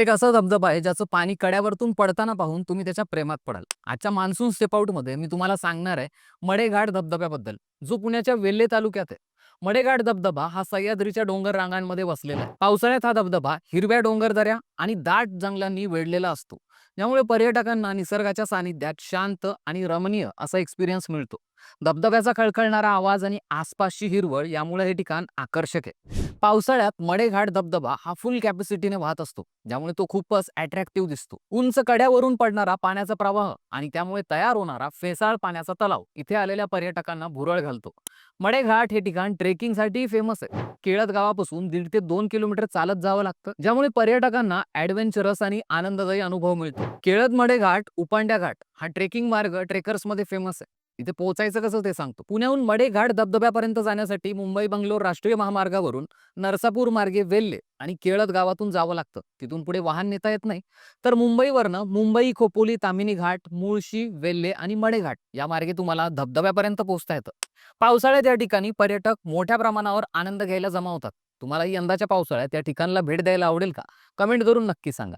एक असा धबधबा आहे ज्याचं पाणी कड्यावरतून पडताना पाहून तुम्ही त्याच्या प्रेमात पडाल. आजच्या मान्सून स्टेपआउटमध्ये मी तुम्हाला सांगणार आहे मडेघाट धबधब्याबद्दल जो पुण्याच्या वेल्हे तालुक्यात आहे. मडेघाट धबधबा हा सह्याद्रीच्या डोंगर रांगांमध्ये वसलेला आहे. पावसाळ्यात हा धबधबा हिरव्या डोंगर दऱ्या आणि दाट जंगलांनी वेढलेला असतो. ज्यामुळे पर्यटकांना निसर्गाच्या सानिध्यात शांत आणि रमणीय असा एक्सपिरियन्स मिळतो. धबधब्याचा खळखळणारा आवाज आणि आसपासची हिरवळ यामुळे हे ठिकाण आकर्षक आहे. पावसाळ्यात मडेघाट धबधबा हा फुल कॅपॅसिटीने वाहत असतो ज्यामुळे तो खूपच अट्रॅक्टिव्ह दिसतो. उंच कड्यावरून पडणारा पाण्याचा प्रवाह आणि त्यामुळे तयार होणारा फेसाळ पाण्याचा तलाव इथे आलेल्या पर्यटकांना भुरळ घालतो. मडेघाट हे ठिकाण ट्रेकिंगसाठी फेमस आहे. केळत गावापासून दीड ते दोन किलोमीटर चालत जावं लागतं ज्यामुळे पर्यटकांना ऍडव्हेंचरस आणि आनंददायी अनुभव मिळतो. केळत मडेघाट उपांड्या घाट हा ट्रेकिंग मार्ग ट्रेकर्समध्ये फेमस आहे. तिथे पोहोचायचं कसं ते सांगतो. पुण्याहून मडेघाट धबधब्यापर्यंत जाण्यासाठी मुंबई बंगलोर राष्ट्रीय महामार्गावरून नरसापूर मार्गे वेल्ले आणि केळत गावातून जावं लागतं. तिथून पुढे वाहन नेता येत नाही. तर मुंबईवरनं मुंबई खोपोली तामिनी घाट मुळशी वेल्हे आणि मडेघाट या मार्गे तुम्हाला धबधब्यापर्यंत पोहोचता येतं. पावसाळ्यात या ठिकाणी पर्यटक मोठ्या प्रमाणावर आनंद घ्यायला जमा होतात. तुम्हाला यंदाच्या पावसाळ्यात या ठिकाणला भेट द्यायला आवडेल का? कमेंट करून नक्की सांगा.